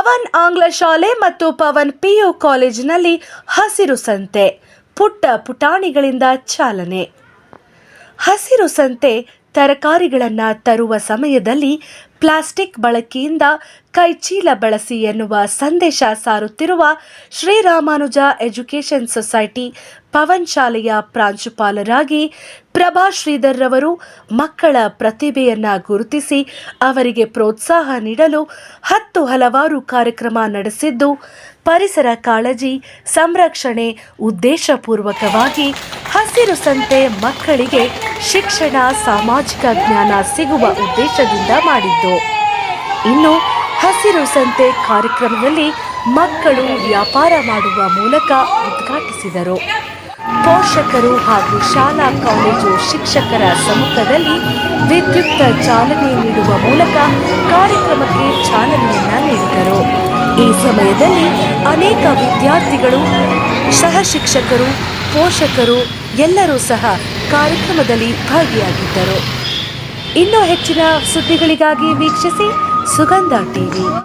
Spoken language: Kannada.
ಪವನ್ ಆಂಗ್ಲ ಶಾಲೆ ಮತ್ತು ಪವನ್ ಪಿಯು ಕಾಲೇಜಿನಲ್ಲಿ ಹಸಿರು ಸಂತೆ ಪುಟ್ಟ ಪುಟಾಣಿಗಳಿಂದ ಚಾಲನೆ. ಹಸಿರು ಸಂತೆ ತರಕಾರಿಗಳನ್ನು ತರುವ ಸಮಯದಲ್ಲಿ ಪ್ಲಾಸ್ಟಿಕ್ ಬಳಕೆಯಿಂದ ಕೈಚೀಲ ಬಳಸಿ ಎನ್ನುವ ಸಂದೇಶ ಸಾರುತ್ತಿರುವ ಶ್ರೀರಾಮಾನುಜ ಎಜುಕೇಷನ್ ಸೊಸೈಟಿ ಪವನ್ ಶಾಲೆಯ ಪ್ರಾಂಶುಪಾಲರಾಗಿ ಪ್ರಭಾ ಶ್ರೀಧರ್ ರವರು ಮಕ್ಕಳ ಪ್ರತಿಭೆಯನ್ನು ಗುರುತಿಸಿ ಅವರಿಗೆ ಪ್ರೋತ್ಸಾಹ ನೀಡಲು ಹತ್ತು ಹಲವಾರು ಕಾರ್ಯಕ್ರಮ ನಡೆಸಿದ್ದು, ಪರಿಸರ ಕಾಳಜಿ ಸಂರಕ್ಷಣೆ ಉದ್ದೇಶಪೂರ್ವಕವಾಗಿ ಹಸಿರು ಸಂತೆ ಮಕ್ಕಳಿಗೆ ಶಿಕ್ಷಣ, ಸಾಮಾಜಿಕ ಜ್ಞಾನ ಸಿಗುವ ಉದ್ದೇಶದಿಂದ ಮಾಡಿದ್ದು. ಇನ್ನು ಹಸಿರು ಸಂತೆ ಕಾರ್ಯಕ್ರಮದಲ್ಲಿ ಮಕ್ಕಳು ವ್ಯಾಪಾರ ಮಾಡುವ ಮೂಲಕ ಉದ್ಘಾಟಿಸಿದರು. ಪೋಷಕರು ಹಾಗೂ ಶಾಲಾ, ಕಾಲೇಜು ಶಿಕ್ಷಕರ ಸಮ್ಮುಖದಲ್ಲಿ ವಿದ್ಯುಕ್ತ ಚಾಲನೆ ನೀಡುವ ಮೂಲಕ ಕಾರ್ಯಕ್ರಮಕ್ಕೆ ಚಾಲನೆಯನ್ನ ನೀಡಿದರು. ಈ ಸಮಯದಲ್ಲಿ ಅನೇಕ ವಿದ್ಯಾರ್ಥಿಗಳು, ಸಹ ಶಿಕ್ಷಕರು ಪೋಷಕರು ಎಲ್ಲರೂ ಸಹ ಕಾರ್ಯಕ್ರಮದಲ್ಲಿ ಭಾಗಿಯಾಗಿದ್ದರು. ಇನ್ನೂ ಹೆಚ್ಚಿನ ಸುದ್ದಿಗಳಿಗಾಗಿ ವೀಕ್ಷಿಸಿ ಸುಗಂಧ ಟಿವಿ.